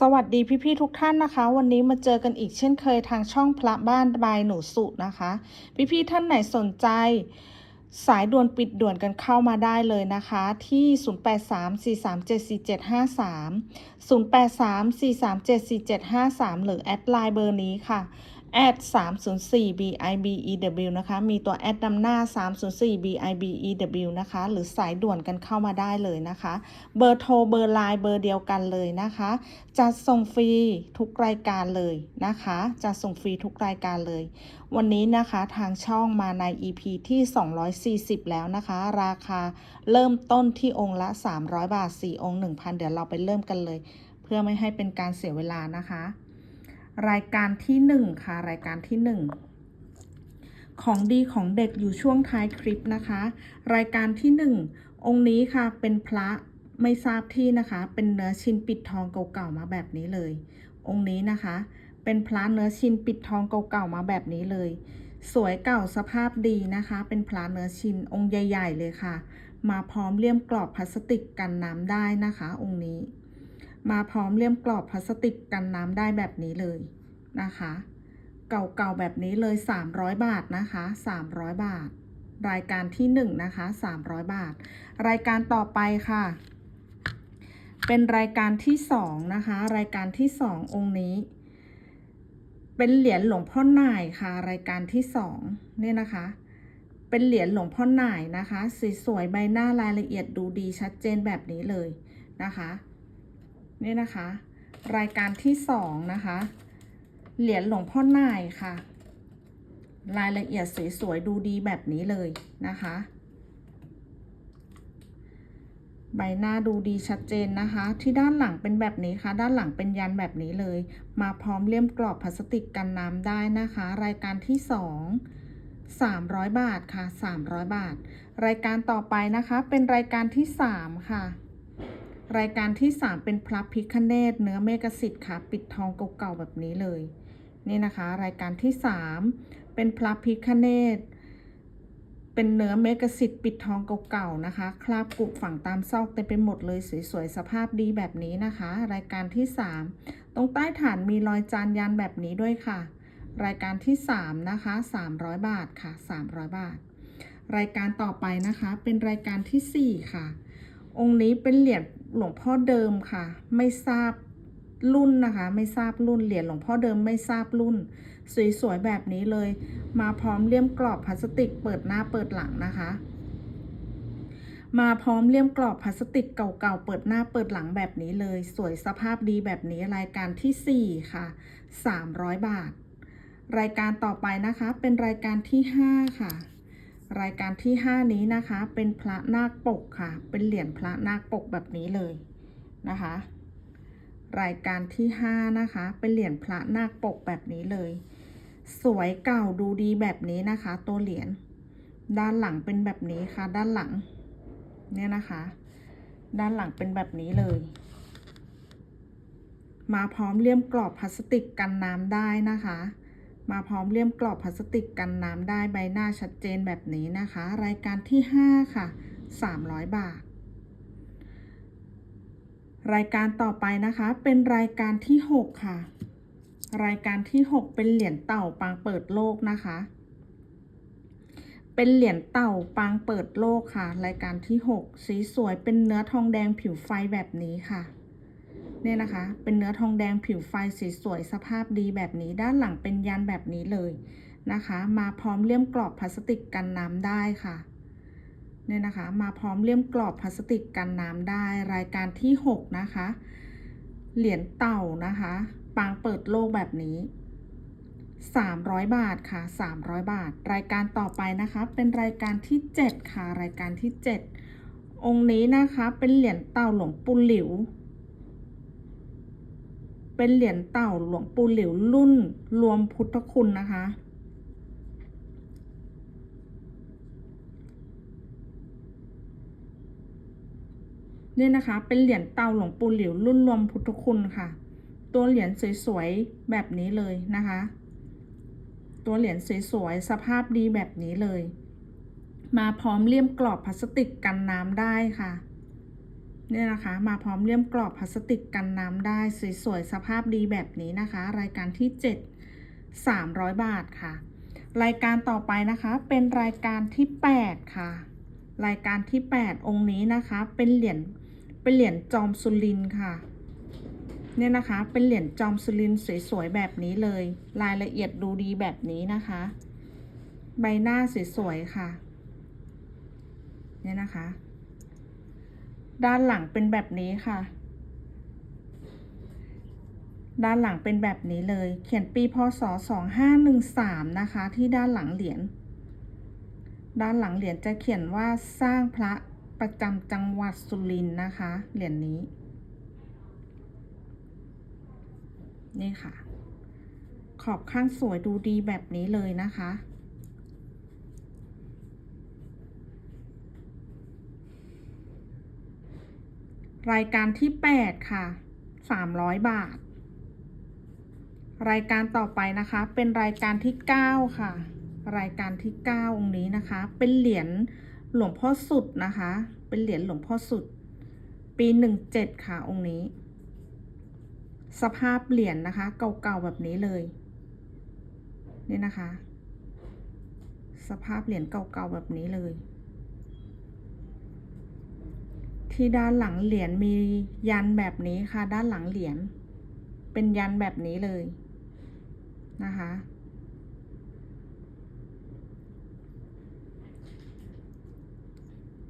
สวัสดีพี่ๆทุกท่านนะคะ วันนี้มาเจอกันอีกเช่นเคยทางช่องพระบ้านบายหนูสุนะคะ พี่ๆท่านไหนสนใจสายด่วนปิดด่วนกันเข้ามาได้เลยนะคะ ที่ 0834374753 0834374753 หรือแอดไลน์เบอร์นี้ค่ะ แอด304 bibew นะคะ มีตัวแอดนำหน้า 304 bibew นะคะ หรือสายด่วนกันเข้ามาได้เลยนะคะ เบอร์โทร เบอร์ไลน์ เบอร์เดียวกันเลยนะคะจะส่งฟรีทุกรายการเลยนะคะจะส่งฟรีทุกรายการเลย วันนี้นะคะทางช่องมาใน EP ที่ 240 แล้วนะคะ ราคาเริ่มต้นที่องค์ละ 300 บาท 4 องค์ 1,000 เดี๋ยวเราไปเริ่มกันเลย เพื่อไม่ให้เป็นการเสียเวลานะคะ รายการที่หนึ่งค่ะ รายการที่หนึ่งของดีของเด็กอยู่ช่วงท้ายคลิปนะคะ รายการที่หนึ่งองค์นี้ค่ะเป็นพระไม่ทราบที่นะคะ เป็นเนื้อชิ้นปิดทองเก่าๆมาแบบนี้เลย องค์นี้นะคะ เป็นพระเนื้อชิ้นปิดทองเก่าๆมาแบบนี้เลย สวยเก่าสภาพดีนะคะ เป็นพระเนื้อชิ้นองค์ใหญ่ ๆ เลยค่ะ มาพร้อมเลี่ยมกรอบพลาสติกกันน้ำได้นะคะ องค์นี้ มาพร้อมเลี่ยมกรอบพลาสติกกันน้ำได้แบบนี้เลยนะคะ เก่าๆแบบนี้เลย 300 บาทนะคะ 300 บาท รายการที่1นงนะคะ 300 บาท รายการต่อไปค่ะ เป็นรายการที่2นะคะ รายการที่ 2 องค์นี้ เป็นเหรียญหลวงพ่อหน่ายค่ะ รายการที่2เนี่ยนะคะ เป็นเหรียญหลวงพ่อหน่ายนะคะสวยๆใบหน้ารายละเอียดดูดีชัดเจนแบบนี้เลยนะคะ นี่นะคะ รายการที่สองนะคะ เหรียญหลวงพ่อหน่ายค่ะ รายละเอียดสวยๆดูดีแบบนี้เลยนะคะ ใบหน้าดูดีชัดเจนนะคะ ที่ด้านหลังเป็นแบบนี้ค่ะ ด้านหลังเป็นยันแบบนี้เลย มาพร้อมเลี่ยมกรอบพลาสติกกันน้ำได้นะคะ รายการที่สอง300 บาทค่ะ 300 บาท รายการต่อไปนะคะ เป็นรายการที่สามค่ะ รายการที่ 3 เป็นพระพิคเนตเนื้อเมกสิทธิ์ค่ะ ปิดทองเก่าๆแบบนี้เลย นี่นะคะ รายการที่ 3 เป็นพระพิคเนตเป็นเนื้อเมกสิทธิ์ปิดทองเก่าๆนะคะ คราบกุฝังตามซอกเต็มไปหมดเลยสวยๆสภาพดีแบบนี้นะคะ รายการที่ 3 ตรงใต้ฐานมีรอยจานยันแบบนี้ด้วยค่ะ รายการที่ 3 นะคะ 300 บาทค่ะ 300 บาท รายการต่อไปนะคะเป็นรายการทีสี่4 ค่ะ องค์นี้เป็นเหรียญหลวงพ่อเดิมค่ะ ไม่ทราบรุ่นนะคะ ไม่ทราบรุ่นเหรียญหลวงพ่อเดิมไม่ทราบรุ่น สวยๆแบบนี้เลย มาพร้อมเลี่ยมกรอบพลาสติกเปิดหน้าเปิดหลังนะคะ มาพร้อมเลี่ยมกรอบพลาสติกเก่าๆเปิดหน้าเปิดหลังแบบนี้เลย สวยสภาพดีแบบนี้รายการทีสี่4 ค่ะ 300 บาท รายการต่อไปนะคะเป็นรายการที่ 5 ค่ะ รายการที่ 5 นี้นะคะ เป็นพระนาคปกค่ะ เป็นเหรียญพระนาคปกแบบนี้เลยนะคะ รายการที่ 5 นะคะ เป็นเหรียญพระนาคปกแบบนี้เลย สวยเก่าดูดีแบบนี้นะคะ ตัวเหรียญด้านหลังเป็นแบบนี้ค่ะ ด้านหลังเนี่ยนะคะ ด้านหลังเป็นแบบนี้เลย มาพร้อมเลี่ยมกรอบพลาสติกกันน้ำได้นะคะ มาพร้อมเลี่ยมกรอบพลาสติกกันน้ำได้ใบหน้าชัดเจนแบบนี้นะคะ รายการที่ 5 ค่ะ 300 บาท รายการต่อไปนะคะเป็นรายการที่ 6 ค่ะ รายการที่ 6 เป็นเหรียญเต่าปางเปิดโลกนะคะ เป็นเหรียญเต่าปางเปิดโลกค่ะ รายการที่ 6 สีสวยเป็นเนื้อทองแดงผิวไฟแบบนี้ค่ะ เนี่ยนะคะ เป็นเนื้อทองแดงผิวไฟสีสวยสภาพดีแบบนี้ ด้านหลังเป็นยันแบบนี้เลยนะคะ มาพร้อมเลี่ยมกรอบพลาสติกกันน้ำได้ค่ะเนี่ยนะคะ มาพร้อมเลี่ยมกรอบพลาสติกกันน้ำได้รายการที่ 6 นะคะ เหรียญเต่านะคะ ปางเปิดโลกแบบนี้ 300 บาทค่ะ 300 บาท รายการต่อไปนะคะ เป็นรายการที่ 7 ค่ะ รายการที่ 7 องค์นี้นะคะ เป็นเหรียญเต่าหลวงปู่หลิว เป็นเหรียญเต่าหลวงปู่หลิวรุ่นรวมพุทธคุณนะคะเนี่ยนะคะ เป็นเหรียญเต่าหลวงปู่หลิวรุ่นรวมพุทธคุณค่ะ ตัวเหรียญสวยๆแบบนี้เลยนะคะ ตัวเหรียญสวยๆสภาพดีแบบนี้เลย มาพร้อมเลี่ยมกรอบพลาสติกกันน้ำได้ค่ะ เนี่ยนะคะ มาพร้อมเลี่ยมกรอบพลาสติกกันน้ำได้สวยๆสภาพดีแบบนี้นะคะ รายการที่ 7 300 บาทค่ะ รายการต่อไปนะคะเป็นรายการที่ 8 ค่ะ รายการที่ 8 องค์นี้นะคะเป็นเหรียญเป็นเหรียญจอมสุรินค่ะเนี่ยนะคะเป็นเหรียญจอมสุรินสวยๆแบบนี้เลย รายละเอียดดูดีแบบนี้นะคะ ใบหน้าสวยๆค่ะ เนี่ยนะคะ ด้านหลังเป็นแบบนี้ค่ะ ด้านหลังเป็นแบบนี้เลย เขียนปีพศ 2513 นะคะ ที่ด้านหลังเหรียญ ด้านหลังเหรียญจะเขียนว่าสร้างพระประจำจังหวัดสุรินทร์นะคะ เหรียญนี้ นี่ค่ะ ขอบข้างสวยดูดีแบบนี้เลยนะคะ รายการที่ 8 ค่ะ 300 บาท รายการต่อไปนะคะ เป็นรายการที่ 9 ค่ะ รายการที่ 9 องค์นี้นะคะ เป็นเหรียญหลวงพ่อสุดนะคะ เป็นเหรียญหลวงพ่อสุด ปี 17 ค่ะองค์นี้ สภาพเหรียญนะคะ เก่าๆแบบนี้เลย นี่นะคะ สภาพเหรียญเก่าๆแบบนี้เลย ที่ด้านหลังเหรียญมียันแบบนี้ค่ะ ด้านหลังเหรียญเป็นยันแบบนี้เลยนะคะ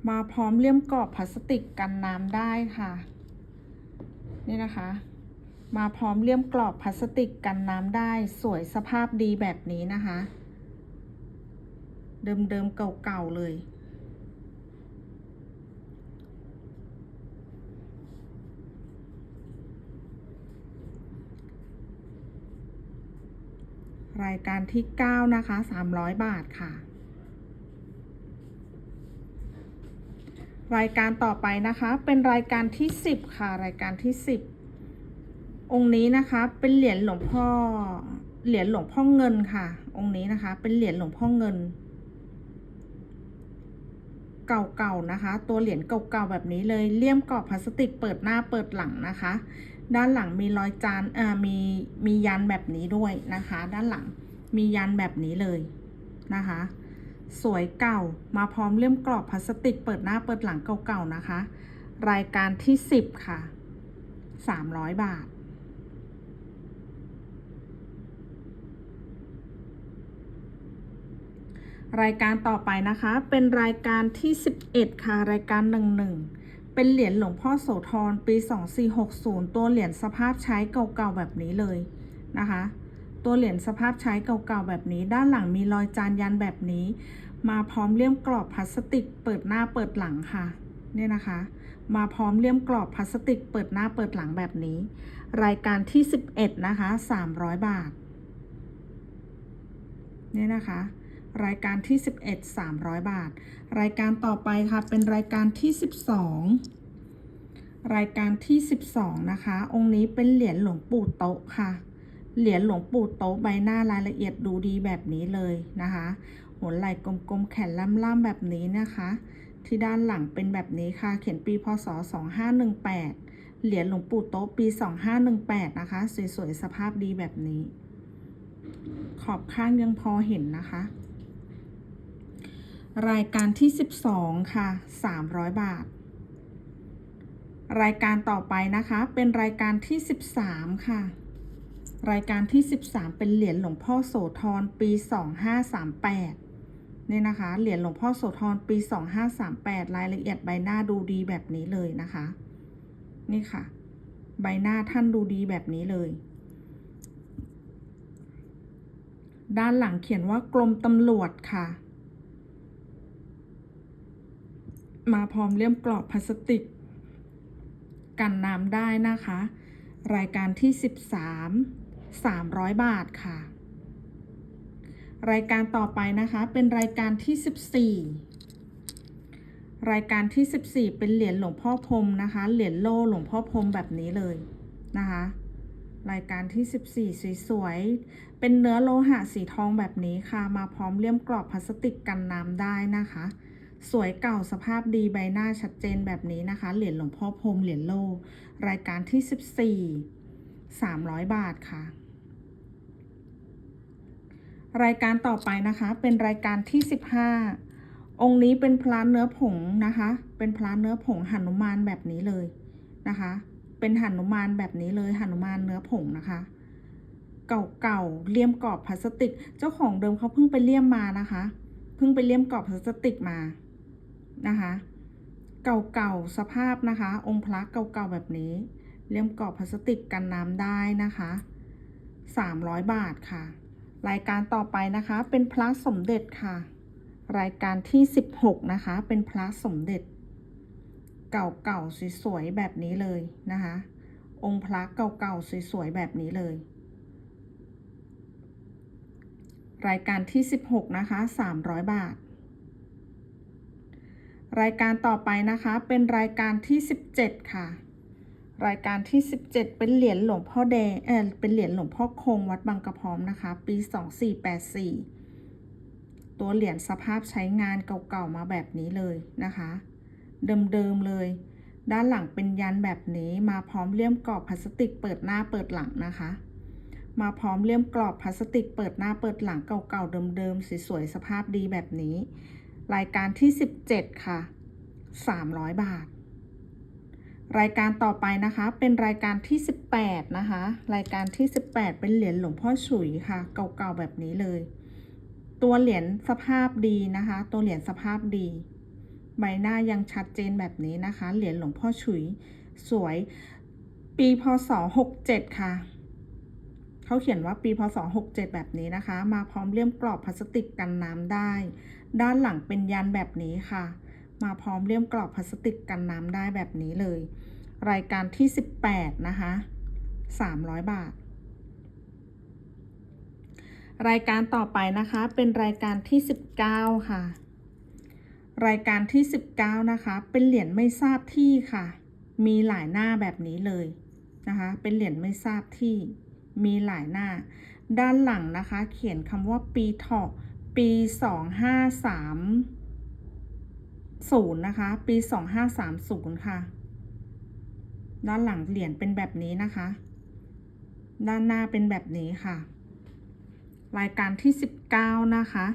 มาพร้อมเลี่ยมกรอบพลาสติกกันน้ำได้ค่ะ นี่นะคะ มาพร้อมเลี่ยมกรอบพลาสติกกันน้ำได้สวยสภาพดีแบบนี้นะคะ เดิมๆเก่าๆเลย รายการที่ 9 นะคะ 300 บาทค่ะ รายการต่อไปนะคะเป็นรายการที่ 10 ค่ะ รายการที่ 10 องค์นี้นะคะเป็นเหรียญหลวงพ่อเหรียญหลวงพ่อเงินค่ะ องค์นี้นะคะ เป็นเหรียญหลวงพ่อเงิน เก่าๆนะคะ ตัวเหรียญเก่าๆแบบนี้เลยเลี่ยมกรอบพลาสติกเปิดหน้าเปิดหลังนะคะ ด้านหลังมีรอยจานอ่อมีมียันแบบนี้ด้วยนะคะ ด้านหลังมียันแบบนี้เลยนะคะ สวยเก่ามาพร้อมเลี่ยมกรอบพลาสติกเปิดหน้าเปิดหลังเก่าๆนะคะ รายการที่ 10 ค่ะ 300 บาท รายการต่อไปนะคะเป็นรายการที่ 11 ค่ะ รายการ 11 เป็นเหรียญหลวงพ่อโสธรปี 2460 ตัวเหรียญสภาพใช้เก่าๆแบบนี้เลยนะคะ ตัวเหรียญสภาพใช้เก่าๆแบบนี้ ด้านหลังมีรอยจานยันแบบนี้ มาพร้อมเลี่ยมกรอบพลาสติก เปิดหน้าเปิดหลังค่ะเนี่ยนะคะ มาพร้อมเลี่ยมกรอบพลาสติก เปิดหน้าเปิดหลังแบบนี้ รายการที่ 11 นะคะ 300 บาท เนี่ยนะคะ รายการที่ 11 300 บาท รายการต่อไปค่ะ เป็นรายการที่ 12 รายการที่ 12 นะคะ องค์นี้เป็นเหรียญหลวงปู่โต๊ะค่ะ เหรียญหลวงปู่โต๊ะใบหน้ารายละเอียดดูดีแบบนี้เลยนะคะหัวไหล่กลมๆ แขนล่ำๆแบบนี้นะคะ ที่ด้านหลังเป็นแบบนี้ค่ะ เขียนปีพศ 2518 เหรียญหลวงปู่โต๊ะปี 2518 นะคะ สวยๆ สภาพดีแบบนี้ ขอบข้างยังพอเห็นนะคะ รายการที่ 12 ค่ะ 300 บาท รายการต่อไปนะคะ เป็นรายการที่ 13 ค่ะ รายการที่ 13 เป็นเหรียญหลวงพ่อโสธรปี 2538 เนี่ยนะคะ เหรียญหลวงพ่อโสธรปี 2538 รายละเอียดใบหน้าดูดีแบบนี้เลยนะคะ นี่ค่ะ ใบหน้าท่านดูดีแบบนี้เลยด้านหลังเขียนว่ากรมตำรวจค่ะ มาพร้อมเลี่ยมกรอบพลาสติก กันน้ำได้นะคะ รายการที่ 13 300 บาทค่ะ รายการต่อไปนะคะเป็นรายการที่ 14 รายการที่ 14 เป็นเหรียญหลวงพ่อพรมนะคะ เหรียญโล่หลวงพ่อพรมแบบนี้เลยนะคะ รายการที่ 14 สวยๆ เป็นเนื้อโลหะสีทองแบบนี้ค่ะ มาพร้อมเลี่ยมกรอบพลาสติกกันน้ำได้นะคะ สวยเก่าสภาพดีใบหน้าชัดเจนแบบนี้นะคะ เหรียญหลวงพ่อพรมเหรียญโลรายการที่ 14 300 บาทค่ะ รายการต่อไปนะคะเป็นรายการที่ 15 องค์นี้เป็นพระเนื้อผงนะคะ เป็นพระเนื้อผงหนุมานแบบนี้เลยนะคะ เป็นหนุมานแบบนี้เลยหนุมานเนื้อผงนะคะเก่าๆเลี่ยมกรอบพลาสติก เจ้าของเดิมเขาเพิ่งไปเลี่ยมมานะคะ เพิ่งไปเลี่ยมกรอบพลาสติกมา นะคะ เก่าๆสภาพนะคะ องค์พระเก่าๆแบบนี้ เลี่ยมกรอบพลาสติกกันน้ำได้นะคะ 300 บาทค่ะ รายการต่อไปนะคะเป็นพระสมเด็จค่ะ รายการที่ 16 นะคะ เป็นพระสมเด็จ เก่าๆสวยๆแบบนี้เลยนะคะ องค์พระเก่าๆสวยๆแบบนี้เลยรายการที่ 16 นะคะ 300 บาท รายการต่อไปนะคะเป็นรายการที่ 17 ค่ะ รายการที่ 17 เป็นเหรียญหลวงพ่อแดงเออเป็นเหรียญหลวงพ่อคงวัดบางกระพร้อมนะคะ ปี 2484 ตัวเหรียญสภาพใช้งานเก่าๆมาแบบนี้เลยนะคะ เดิมๆเลย ด้านหลังเป็นยันแบบนี้มาพร้อมเลี่ยมกรอบพลาสติกเปิดหน้าเปิดหลังนะคะ มาพร้อมเลี่ยมกรอบพลาสติกเปิดหน้าเปิดหลังเก่าๆเดิมๆสวยๆสภาพดีแบบนี้ รายการที่ 17 ค่ะ 300 บาท รายการต่อไปนะคะ เป็นรายการที่ 18 นะคะ รายการที่ 18 เป็นเหรียญหลวงพ่อฉุยค่ะ เก่าๆแบบนี้เลย ตัวเหรียญสภาพดีนะคะ ตัวเหรียญสภาพดี ใบหน้ายังชัดเจนแบบนี้นะคะ เหรียญหลวงพ่อฉุย สวย ปีพศ 67 ค่ะเขาเขียนว่าปีพศ 67 แบบนี้นะคะ มาพร้อมเลี่ยมกรอบพลาสติกกันน้ำได้ ด้านหลังเป็นยันแบบนี้ค่ะ มาพร้อมเลี่ยมกรอบพลาสติกกันน้ำได้แบบนี้เลย รายการที่ 18 นะคะ 300 บาท รายการต่อไปนะคะเป็นรายการที่ 19 ค่ะ รายการที่ 19 นะคะ เป็นเหรียญไม่ทราบที่ค่ะ มีหลายหน้าแบบนี้เลยนะคะ เป็นเหรียญไม่ทราบที่ มีหลายหน้า ด้านหลังนะคะ เขียนคำว่าปีเถาะ ปี2530นะคะ ปี2530ค่ะ ด้านหลังเหรียญเป็นแบบนี้นะคะ ด้านหน้าเป็นแบบนี้ค่ะ รายการที่19นะคะ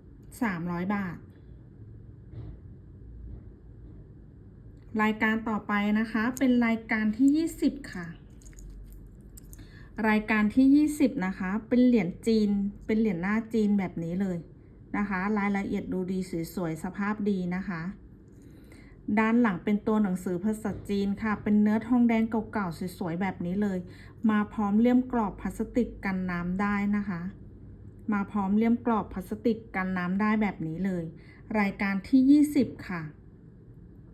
300บาท รายการต่อไปนะคะ เป็นรายการที่20ค่ะ รายการที่ 20 นะคะ เป็นเหรียญจีน เป็นเหรียญหน้าจีนแบบนี้เลยนะคะ รายละเอียดดูดีสวยๆ สภาพดีนะคะ ด้านหลังเป็นตัวหนังสือภาษาจีนค่ะ เป็นเนื้อทองแดงเก่าๆ สวยๆ แบบนี้เลย มาพร้อมเลี่ยมกรอบพลาสติกกันน้ำได้นะคะ มาพร้อมเลี่ยมกรอบพลาสติกกันน้ำได้แบบนี้เลย รายการที่ 20 ค่ะ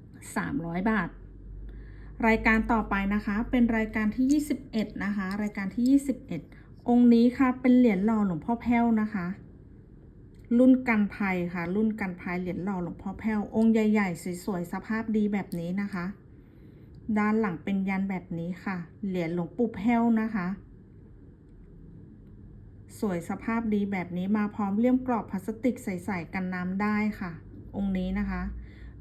300 บาท รายการต่อไปนะคะ เป็นรายการที่ 21 นะคะ รายการที่ 21 องค์นี้ค่ะ เป็นเหรียญหล่อหลวงพ่อแพ้วนะคะ รุ่นกันภัยค่ะ รุ่นกันภัยเหรียญหล่อหลวงพ่อแพ้ว องค์ใหญ่ๆ สวยๆ สภาพดีแบบนี้นะคะ ด้านหลังเป็นยันแบบนี้ค่ะ เหรียญหลวงปู่แพ้วนะคะ สวยสภาพดีแบบนี้มาพร้อมเลี่ยมกรอบพลาสติกใสๆกันน้ำได้ค่ะ องค์นี้นะคะ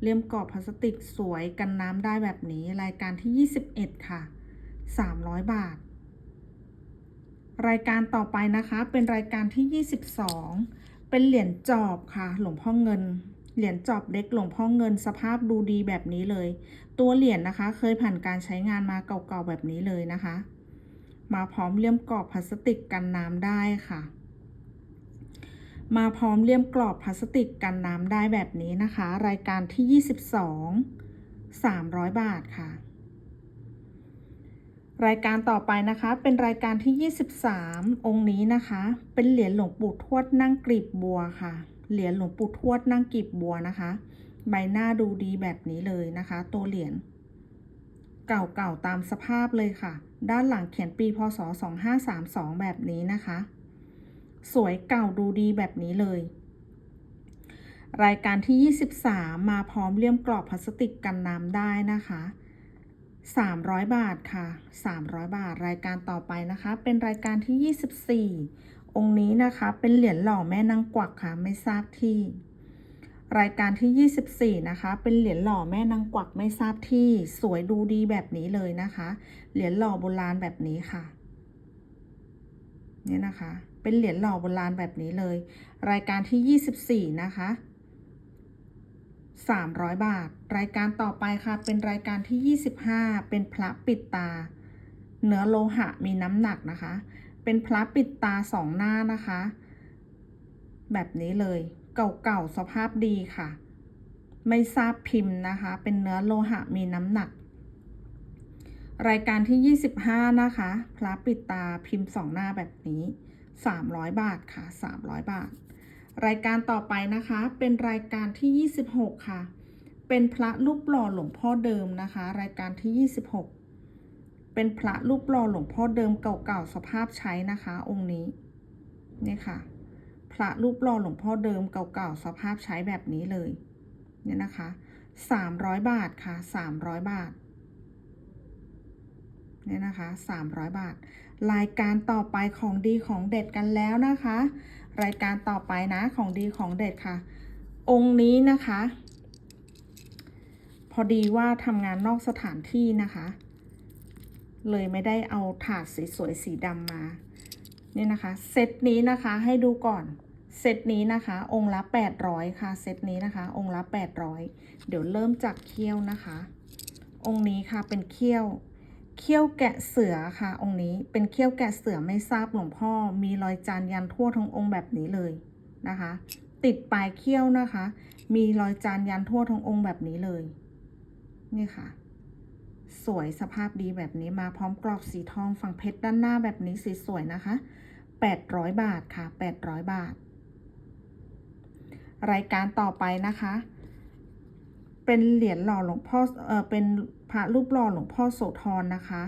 เลี่ยมกรอบพลาสติกสวยกันน้ำได้แบบนี้รายการที่ 21 ค่ะ 300 บาท รายการต่อไปนะคะเป็นรายการที่ 22 เป็นเหรียญจอบค่ะ หลวงพ่อเงิน เหรียญจอบเล็กหลวงพ่อเงินสภาพดูดีแบบนี้เลย ตัวเหรียญนะคะ เคยผ่านการใช้งานมาเก่าๆแบบนี้เลยนะคะ มาพร้อมเลี่ยมกรอบพลาสติกกันน้ำได้ค่ะ มาพร้อมเลี่ยมกรอบพลาสติกกันน้ำได้แบบนี้นะคะ รายการที่ 22 300 บาทค่ะ รายการต่อไปนะคะเป็นรายการที่ 23 องค์นี้นะคะ เป็นเหรียญหลวงปู่ทวดนั่งกลีบบัวค่ะ เหรียญหลวงปู่ทวดนั่งกลีบบัวนะคะ ใบหน้าดูดีแบบนี้เลยนะคะ ตัวเหรียญเก่าๆตามสภาพเลยค่ะ ด้านหลังเขียนปีพศ 2532 แบบนี้นะคะ สวยเก่าดูดีแบบนี้เลย รายการที่ 23 มาพร้อมเลี่ยมกรอบพลาสติกกันน้ำได้นะคะ 300 บาทค่ะ 300 บาท รายการต่อไปนะคะ เป็นรายการที่ 24 องค์นี้นะคะ เป็นเหรียญหล่อแม่นางกวักค่ะ ไม่ทราบที่ รายการที่ 24 นะคะ เป็นเหรียญหล่อแม่นางกวักไม่ทราบที่ สวยดูดีแบบนี้เลยนะคะ เหรียญหล่อโบราณแบบนี้ค่ะเนี่ยนะคะ เป็นเหรียญหล่อโบราณแบบนี้เลย รายการที่ 24 นะคะ 300 บาท รายการต่อไปค่ะ เป็นรายการที่ 25 เป็นพระปิดตา เนื้อโลหะมีน้ำหนักนะคะ เป็นพระปิดตาสองหน้านะคะ แบบนี้เลย เก่าๆ สภาพดีค่ะ ไม่ทราบพิมพ์นะคะ เป็นเนื้อโลหะมีน้ำหนักรายการที่ 25 นะคะ พระปิดตาพิมพ์สองหน้าแบบนี้ 300 บาทค่ะ 300 บาท รายการต่อไปนะคะ เป็นรายการที่ 26 ค่ะ เป็นพระรูปหล่อหลวงพ่อเดิมนะคะ รายการที่ 26 เป็นพระรูปหล่อหลวงพ่อเดิมเก่าๆสภาพใช้นะคะ องค์นี้นี่ค่ะ พระรูปหล่อหลวงพ่อเดิมเก่าๆสภาพใช้แบบนี้เลยเนี่ยนะคะ 300 บาทค่ะ 300 บาทเนี่ยนะคะ 300 บาท รายการต่อไปของดีของเด็ดกันแล้วนะคะ รายการต่อไปนะของดีของเด็ดค่ะ องค์นี้นะคะ พอดีว่าทำงานนอกสถานที่นะคะ เลยไม่ได้เอาถาดสีสวยสีดำมาเนี่ยนะคะเซตนี้นะคะให้ดูก่อนเซตนี้นะคะ องค์ละ 800 ค่ะ เซตนี้นะคะ องค์ละ 800 เดี๋ยวเริ่มจากเขี้ยวนะคะ องค์นี้ค่ะเป็นเขี้ยว เขี้ยวแกะเสือค่ะ องค์นี้เป็นเขี้ยวแกะเสือไม่ทราบหลวงพ่อ มีรอยจานยันทั่วทั้งองค์แบบนี้เลยนะคะ ติดปลายเขี้ยวนะคะ มีรอยจานยันทั่วทั้งองค์แบบนี้เลย นี่ค่ะ สวยสภาพดีแบบนี้มาพร้อมกรอบสีทองฝั่งเพชรด้านหน้าแบบนี้สีสวยนะคะ 800 บาทค่ะ 800 บาท รายการต่อไปนะคะ เป็นเหรียญหล่อหลวงพ่อเออเป็นพระรูปหล่อหลวงพ่อโสธรนะคะ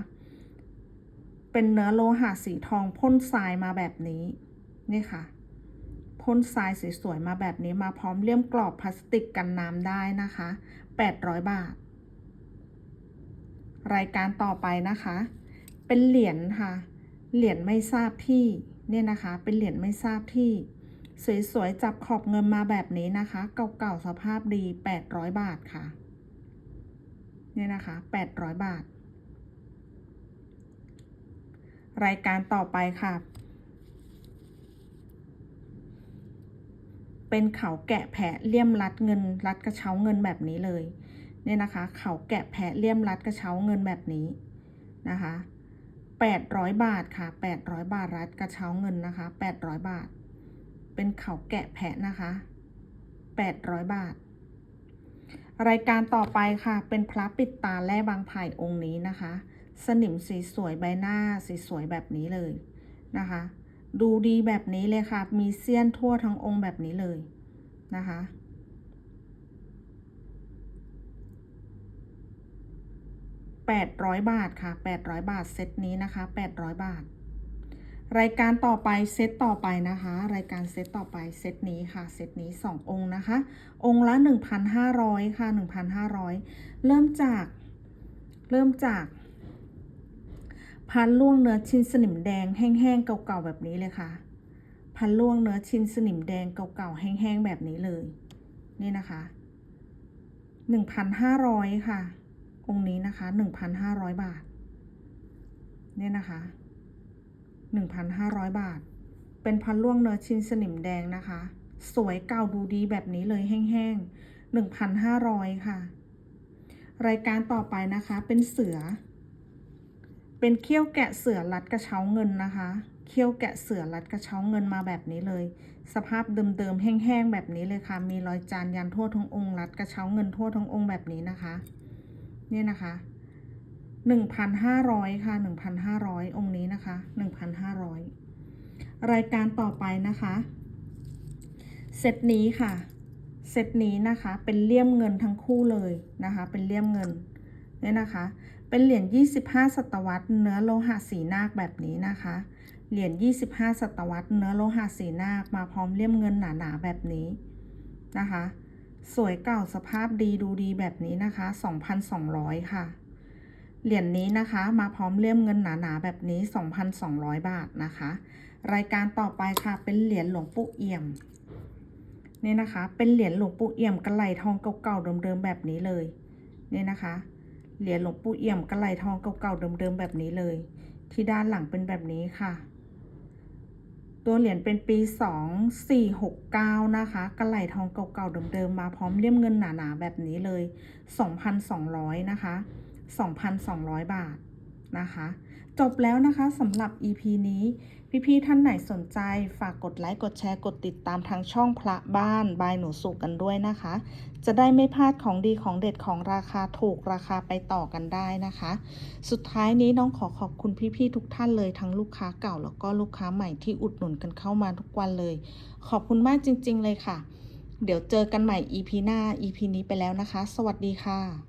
เป็นเนื้อโลหะสีทองพ่นทรายมาแบบนี้นี่ค่ะพ่นทรายสวยๆมาแบบนี้มาพร้อมเลี่ยมกรอบพลาสติกกันน้ำได้นะคะ 800 บาท รายการต่อไปนะคะ เป็นเหรียญค่ะ เหรียญไม่ทราบที่เนี่ยนะคะ เป็นเหรียญไม่ทราบที่ สวยๆ จับขอบเงินมาแบบนี้นะคะ เก่าๆ สภาพดี 800 บาทค่ะ เนี่ยนะคะ 800 บาท รายการต่อไปค่ะ เป็นเขาแกะแผะเลี่ยมรัดเงิน รัดกระเช้าเงินแบบนี้เลย เนี่ยนะคะ เขาแกะแผะเลี่ยมรัดกระเช้าเงินแบบนี้นะคะ800 บาทค่ะ 800 บาทรัดกระเช้าเงินนะคะ 800 บาท เป็นเขาแกะแผะนะคะ800 บาท รายการต่อไปค่ะ เป็นพระปิดตาแร่บางไผ่องค์นี้นะคะ สนิมสีสวยใบหน้าสีสวยแบบนี้เลยนะคะ ดูดีแบบนี้เลยค่ะ มีเสี้ยนทั่วทั้งองค์แบบนี้เลยนะคะ800 บาทค่ะ 800 บาท เซตนี้นะคะ 800 บาท รายการต่อไปเซตต่อไปนะคะ รายการเซตต่อไปเซตนี้ค่ะเซตนี้ 2 องค์นะคะ องค์ละ 1,500 ค่ะ 1,500 เริ่มจากเริ่มจากพันล่วงเนื้อชิ้นสนิมแดงแห้งๆเก่าๆแบบนี้เลยค่ะ พันล่วงเนื้อชิ้นสนิมแดงเก่าๆแห้งๆแบบนี้เลย นี่นะคะ1,500 ค่ะ องค์นี้นะคะ 1,500 บาท เนี่ยนะคะ 1,500 บาท เป็นพันล่วงเนื้อชิ้นสนิมแดงนะคะ สวยเก่าดูดีแบบนี้เลยแห้งๆ 1,500 ค่ะ รายการต่อไปนะคะ เป็นเสือ เป็นเขี้ยวแกะเสือรัดกระเช้าเงินนะคะ เขี้ยวแกะเสือรัดกระเช้าเงินมาแบบนี้เลย สภาพเดิมๆแห้งๆแบบนี้เลยค่ะ มีรอยจานยันทั่วทั้งองค์รัดกระเช้าเงินทั่วทั้งองค์แบบนี้นะคะ เนี่ยนะคะ หนึ่งพันห้าร้อยค่ะหนึ่งพันห้าร้อยองค์นี้นะคะหนึ่งพันห้าร้อยรายการต่อไปนะคะ เซตนี้ค่ะ เซตนี้นะคะเป็นเลี่ยมเงินทั้งคู่เลยนะคะ เป็นเลี่ยมเงินเนี่ยนะคะ เป็นเหรียญ 25 ศตวรรษเนื้อโลหะสีนาคแบบนี้นะคะ เหรียญ 25 ศตวรรษเนื้อโลหะสีนาคมาพร้อมเลี่ยมเงินหนาๆแบบนี้นะคะ สวยเก่าสภาพดีดูดีแบบนี้นะคะ 2,200 ค่ะ เหรียญนี้นะคะมาพร้อมเลี่ยมเงินหนาๆแบบนี้ 2,200 บาทนะคะ รายการต่อไปค่ะเป็นเหรียญหลวงปู่เอี่ยมนี่นะคะ เป็นเหรียญหลวงปู่เอี่ยมกระไหลทองเก่าๆเดิมๆแบบนี้เลยนี่นะคะเหรียญหลวงปู่เอี่ยมกระไหลทองเก่าๆเดิมๆแบบนี้เลย ที่ด้านหลังเป็นแบบนี้ค่ะ ตัวเหรียญเป็นปี 2469 นะคะกระไหลทองเก่าๆเดิมๆมาพร้อมเลี่ยมเงินหนาๆแบบนี้เลย 2,200 นะคะ 2,200 บาทนะคะ จบแล้วนะคะสำหรับ EP นี้ พี่ๆท่านไหนสนใจฝากกดไลค์ กดแชร์ กดติดตามทางช่องพระบ้านบายหนูสุกันด้วยนะคะ จะได้ไม่พลาดของดีของเด็ดของราคาถูกราคาไปต่อกันได้นะคะ สุดท้ายนี้น้องขอขอบคุณพี่ๆทุกท่านเลยทั้งลูกค้าเก่าแล้วก็ลูกค้าใหม่ที่อุดหนุนกันเข้ามาทุกวันเลย ขอบคุณมากจริง ๆ เลยค่ะ เดี๋ยวเจอกันใหม่ EP หน้า EP นี้ไปแล้วนะคะ สวัสดีค่ะ